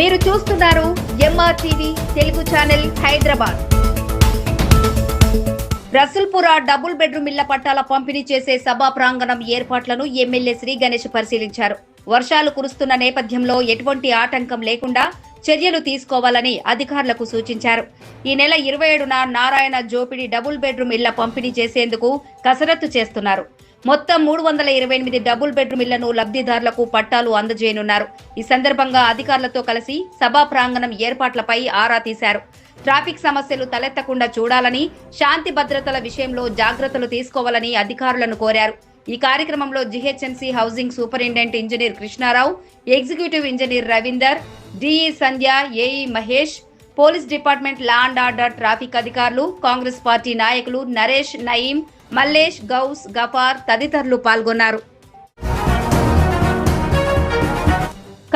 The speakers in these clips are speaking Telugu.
మీరు చూస్తున్నారు MR TV Telugu channel Hyderabad. Rasoolpura double bedroom ఇళ్ళ పట్టాల పంపిణీ చేసే సభా ప్రాంగణం ఏర్పాట్లను ఎమ్మెల్యే శ్రీ గణేష్ పరిశీలించారు. వర్షాలు కురుస్తున్న నేపథ్యంలో ఎటువంటి ఆటంకం లేకుండా చర్యలు తీసుకోవాలని అధికారులకు సూచించారు. ఈ నెల ఇరవై ఏడున నారాయణ జోపిడి డబుల్ బెడ్రూమ్ ఇళ్ళ పంపిణీ చేసేందుకు కసరత్తు చేస్తున్నారు. మొత్తం మూడు వందల ఇరవై ఎనిమిది డబుల్ బెడ్రూమ్ ఇళ్ళను లబ్ధిదారులకు పట్టాలు అందజేయనున్నారు. ఈ సందర్భంగా అధికారులతో కలిసి సభా ప్రాంగణం ఏర్పాట్లపై ఆరా తీశారు. ట్రాఫిక్ సమస్యలు తలెత్తకుండా చూడాలని శాంతి భద్రతల విషయంలో జాగ్రత్తలు తీసుకోవాలని అధికారులను కోరారు. ఈ కార్యక్రమంలో GHMC housing superintendent engineer Krishnarao executive engineer Ravinder DE Sandhya AE Mahesh police department law and order traffic అధికారులు కాంగ్రెస్ పార్టీ నాయకులు నరేష్ నయీం మల్లేష్ గౌస్ గఫార్ తదితరులు పాల్గొన్నారు.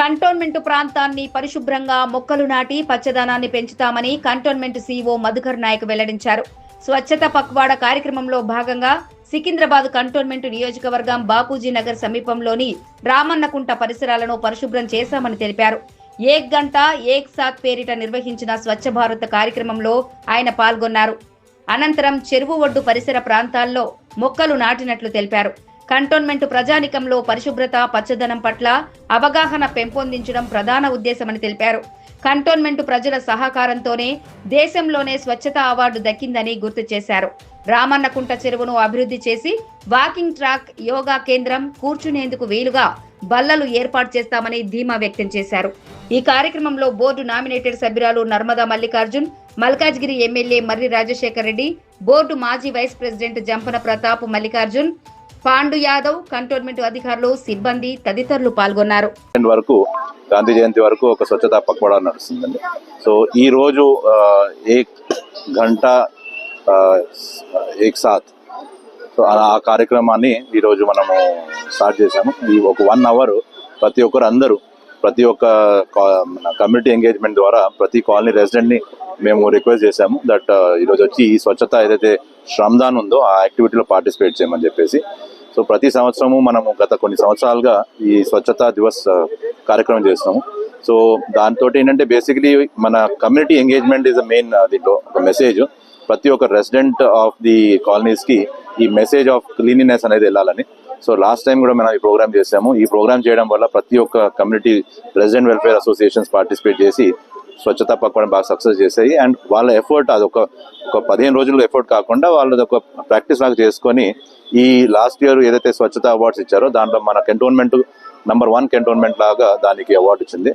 కంటోన్మెంట్ ప్రాంతాన్ని పరిశుభ్రంగా మొక్కలు నాటి పచ్చదనాన్ని పెంచుతామని కంటోన్మెంట్ సీఓ మధుకర్ నాయక్ వెల్లడించారు. స్వచ్ఛత పక్వాడ కార్యక్రమంలో భాగంగా సికింద్రాబాద్ కంటోన్మెంట్ నియోజకవర్గం బాపూజీ నగర్ సమీపంలోని రామన్నకుంట పరిసరాలను పరిశుభ్రం చేశామని తెలిపారు. ఏక్ గంట ఏక్ సాత్ పేరిట నిర్వహించిన స్వచ్ఛ భారత్ కార్యక్రమంలో ఆయన పాల్గొన్నారు. అనంతరం చెరువు ఒడ్డు పరిసర ప్రాంతాల్లో మొక్కలు నాటినట్లు తెలిపారు. కంటోన్మెంట్ ప్రజానికంలో పరిశుభ్రత పచ్చదనం పట్ల అవగాహన పెంపొందించడం ప్రధాన ఉద్దేశమని తెలిపారు. కంటోన్మెంట్ ప్రజల సహకారంతోనే దేశంలోనే స్వచ్ఛత అవార్డు దక్కిందని గుర్తు చేశారు. రామన్నకుంట చెరువును అభివృద్ధి చేసి వాకింగ్ ట్రాక్ యోగా కేంద్రం కూర్చునేందుకు వీలుగా బల్లలు ఏర్పాటు చేస్తామని ధీమా వ్యక్తం చేశారు. ఈ కార్యక్రమంలో బోర్డు నామినేటెడ్ సభ్యురాలు నర్మదా మల్లికార్జున్ మల్కాజ్గిరి ఎమ్మెల్యే మర్రి రాజశేఖర్ రెడ్డి బోర్డు మాజీ vice president Jampana Pratap Mallikarjun Pandu Yadav cantonment అధికారులు సిబ్బంది తదితరులు పాల్గొన్నారు. వరకు గాంధీ జయంతి వరకు ఒక స్వచ్ఛతా పక్వాడా నడుస్తుందండి. సో ఈ రోజు ఆ, ఏక్ గంట ఏక్ సాత్. సో ఆ కార్యక్రమాన్ని ఈరోజు మనము స్టార్ట్ చేశాము. ఈ ఒక వన్ అవర్ ప్రతి ఒక్కరు అందరూ ప్రతి ఒక్క మన కమ్యూనిటీ ఎంగేజ్మెంట్ ద్వారా ప్రతి కాలనీ రెసిడెంట్ని మేము రిక్వెస్ట్ చేశాము దట్ uh, ఈరోజు వచ్చి ఈ స్వచ్ఛత ఏదైతే శ్రమదాన్ ఉందో ఆ యాక్టివిటీలో పార్టిసిపేట్ చేయమని చెప్పేసి. సో ప్రతి సంవత్సరము మనము గత కొన్ని సంవత్సరాలుగా ఈ స్వచ్ఛతా దివస్ uh, కార్యక్రమం చేస్తున్నాము. సో దాంతో ఏంటంటే బేసికలీ మన community engagement is the main దీంట్లో ఒక మెసేజ్ ప్రతి ఒక్క రెసిడెంట్ ఆఫ్ ది కాలనీస్కి ఈ మెసేజ్ ఆఫ్ క్లీనినెస్ అనేది వెళ్ళాలని. సో లాస్ట్ టైం కూడా మనం ఈ ప్రోగ్రామ్ చేసాము ఈ ప్రోగ్రామ్ చేయడం వల్ల ప్రతి ఒక్క community resident welfare associations participate చేసి స్వచ్ఛత పక్కన బాగా సక్సెస్ చేసాయి అండ్ వాళ్ళ ఎఫర్ట్ అది ఒక ఒక పదిహేను రోజులు ఎఫర్ట్ కాకుండా వాళ్ళది ఒక ప్రాక్టీస్ లాగా చేసుకొని ఈ లాస్ట్ ఇయర్ ఏదైతే స్వచ్ఛత అవార్డ్స్ ఇచ్చారో దాంట్లో మన కంటోన్మెంట్ నంబర్ వన్ కంటోన్మెంట్ లాగా దానికి అవార్డు ఇచ్చింది.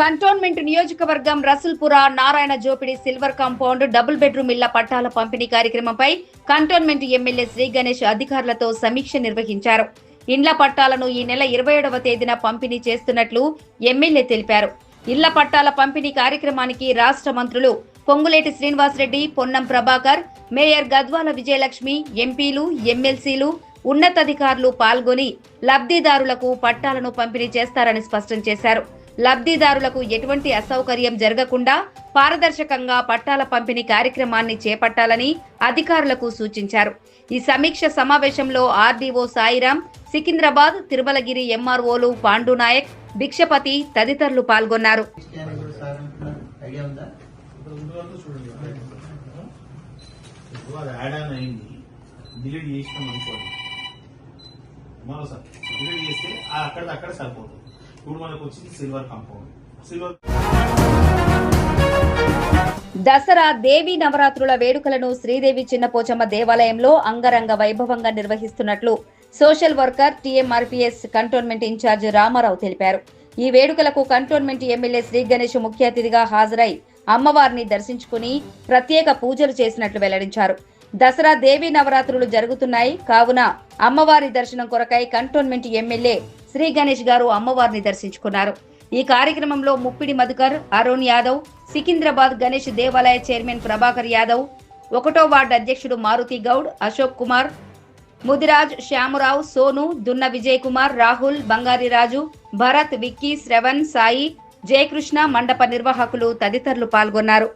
కంటోన్మెంట్ నియోజకవర్గం Rasoolpura Narayana జోపిడి silver compound double bedroom ఇళ్ళ పట్టాల పంపిణీ కార్యక్రమంపై కంటోన్మెంట్ ఎమ్మెల్యే శ్రీ గణేష్ అధికారులతో సమీక్ష నిర్వహించారు. ఇండ్ల పట్టాలను ఈ నెల ఇరవై ఏడవ తేదీన పంపిణీ చేస్తున్నట్లు ఎమ్మెల్యే తెలిపారు. ఇళ్ళ పట్టాల పంపిణీ కార్యక్రమానికి రాష్ట్ర మంత్రులు పొంగులేటి శ్రీనివాసరెడ్డి పొన్నం ప్రభాకర్ మేయర్ గద్వాల విజయలక్ష్మి ఎంపీలు ఎమ్మెల్సీలు ఉన్నతాధికారులు పాల్గొని లబ్ధిదారులకు పట్టాలను పంపిణీ చేస్తారని స్పష్టం చేశారు. లబ్ధిదారులకు ఎటువంటి అసౌకర్యం జరగకుండా పారదర్శకంగా పట్టాల పంపిణీ కార్యక్రమాన్ని చేపట్టాలని అధికారులకు సూచించారు. ఈ సమీక్ష సమావేశంలో ఆర్డీఓ సాయిరాం సికింద్రాబాద్ తిరుమలగిరి ఎంఆర్ఓలు పాండు నాయక్ భిక్షపతి తదితరులు పాల్గొన్నారు. చేస్తే అక్కడ అక్కడ సరిపోతుంది ఇప్పుడు మనకు వచ్చింది సిల్వర్ సిల్వర్ దసరా దేవి నవరాత్రుల వేడుకలను శ్రీదేవి చిన్నపోచమ్మ దేవాలయంలో అంగరంగ వైభవంగా నిర్వహిస్తున్నట్లు social worker TMRPS cantonment in-charge Ramarao తెలిపారు. ఈ వేడుకలకు కంటోన్మెంట్ ఎమ్మెల్యే శ్రీ గణేష్ ముఖ్య అతిథిగా హాజరై అమ్మవారిని దర్శించుకుని ప్రత్యేక పూజలు చేసినట్లు వెల్లడించారు. దసరా దేవి నవరాత్రులు జరుగుతున్నాయి. కావున అమ్మవారి దర్శనం కొరకై కంటోన్మెంట్ ఎమ్మెల్యే శ్రీ గణేష్ గారు అమ్మవారిని దర్శించుకున్నారు. ఈ కార్యక్రమంలో ముప్పిడి మధుకర్ అరుణ్ యాదవ్ సికింద్రాబాద్ గణేష్ దేవాలయ చైర్మన్ ప్రభాకర్ యాదవ్ ఒకటో వార్డు అధ్యక్షుడు మారుతి గౌడ్ అశోక్ కుమార్ ముదిరాజ్ శ్యామరావు సోను దున్న విజయ్ కుమార్ రాహుల్ బంగారి రాజు భరత్ విక్కీ శ్రవణ్ సాయి జయకృష్ణ మండప నిర్వాహకులు తదితరులు పాల్గొన్నారు.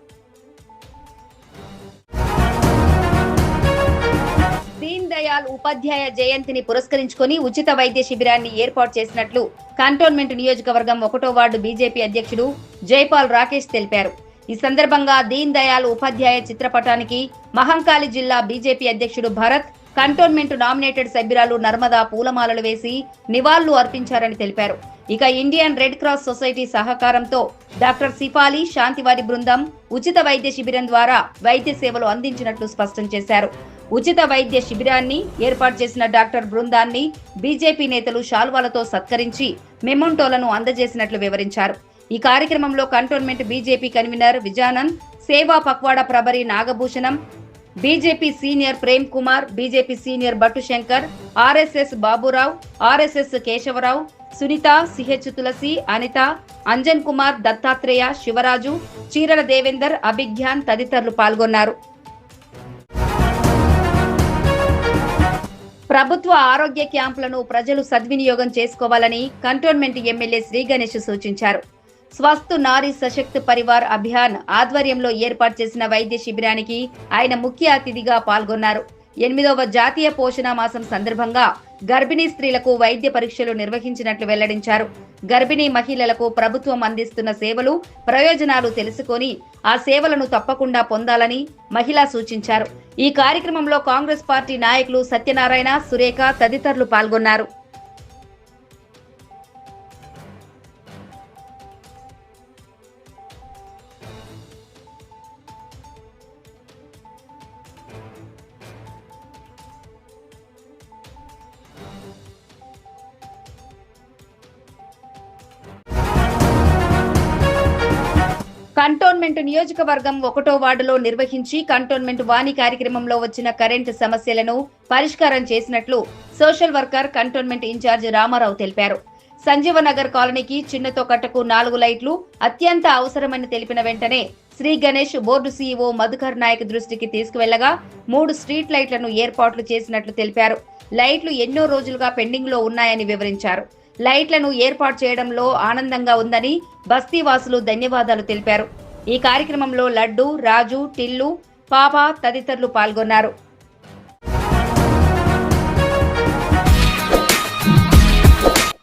దీన్ దయాల్ ఉపాధ్యాయ జయంతిని పురస్కరించుకొని ఉచిత వైద్య శిబిరాన్ని ఏర్పాటు చేసినట్లు కంటోన్మెంట్ నియోజకవర్గం ఒకటో వార్డు బీజేపీ అధ్యక్షుడు జైపాల్ రాకేష్ తెలిపారు. ఈ సందర్భంగా దీన్ దయాల్ ఉపాధ్యాయ చిత్రపటానికి మహంకాళి జిల్లా బీజేపీ అధ్యక్షుడు భరత్ కంటోన్మెంట్ నామినేటెడ్ సభ్యురాలు నర్మదా పూలమాలలు వేసి నివాళులు అర్పించారని తెలిపారు. ఇక ఇండియన్ రెడ్ క్రాస్ సొసైటీ సహకారంతో డాక్టర్ సిపాలి శాంతివారి బృందం ఉచిత వైద్య శిబిరం ద్వారా వైద్య సేవలు అందించినట్లు స్పష్టం చేశారు. ఉచిత వైద్య శిబిరాన్ని ఏర్పాటు చేసిన డాక్టర్ బృందాన్ని బీజేపీ నేతలు శాల్వాలతో సత్కరించి మెమోంటోలను అందజేసినట్లు వివరించారు. ఈ కార్యక్రమంలో కంటోన్మెంట్ బీజేపీ కన్వీనర్ విజానంద్ సేవా పక్వాడ ప్రభరి Nagabhushanam BJP senior Prem Kumar BJP senior Bhattu Shankar RSS Baburao RSS Kesavarao Sunitha CH Tulasi Anitha Anjan Kumar Dattatreya Sivaraju Cheerala Devender Abhignan తదితరులు పాల్గొన్నారు. ప్రభుత్వ ఆరోగ్య క్యాంపులను ప్రజలు సద్వినియోగం చేసుకోవాలని కంటోన్మెంట్ ఎమ్మెల్యే శ్రీ గణేష్ సూచించారు. స్వస్థు నారీ సశక్త్ పరివార్ అభియాన్ ఆధ్వర్యంలో ఏర్పాటు చేసిన వైద్య శిబిరానికి ఆయన ముఖ్య అతిథిగా పాల్గొన్నారు. ఎనిమిదవ జాతీయ పోషణ మాసం సందర్భంగా గర్భిణీ స్త్రీలకు వైద్య పరీక్షలు నిర్వహించినట్లు వెల్లడించారు. గర్భిణీ మహిళలకు ప్రభుత్వం అందిస్తున్న సేవలు ప్రయోజనాలు తెలుసుకొని ఆ సేవలను తప్పకుండా పొందాలని మహిళా సూచించారు. ఈ కార్యక్రమంలో కాంగ్రెస్ పార్టీ నాయకులు సత్యనారాయణ సురేఖ తదితరులు పాల్గొన్నారు. కంటోన్మెంట్ నియోజకవర్గం ఒకటో వార్డులో నిర్వహించి కంటోన్మెంట్ వాణి కార్యక్రమంలో వచ్చిన కరెంటు సమస్యలను పరిష్కారం చేసినట్లు social worker cantonment in-charge Ramarao తెలిపారు. సంజీవనగర్ కాలనీకి చిన్నతో కట్టకు నాలుగు లైట్లు అత్యంత అవసరమని తెలిపిన వెంటనే శ్రీ గణేష్ బోర్డు సీఈఓ మధుకర్ నాయక్ దృష్టికి తీసుకువెళ్ళగా మూడు స్ట్రీట్ లైట్లను ఏర్పాట్లు చేసినట్లు తెలిపారు. లైట్లు ఎన్నో రోజులుగా పెండింగ్లో ఉన్నాయని వివరించారు. లైట్లను ఏర్పాటు చేయడంలో ఆనందంగా ఉందని బస్తీవాసులు ధన్యవాదాలు తెలిపారు. ఈ కార్యక్రమంలో లడ్డు రాజు టిల్లు పాప తదితరులు పాల్గొన్నారు.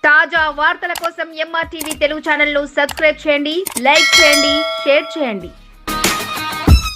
తాజా వార్తల కోసం ఎంఆర్టీవీ తెలుగు ఛానల్ను సబ్స్క్రైబ్ చేయండి లైక్ చేయండి షేర్ చేయండి.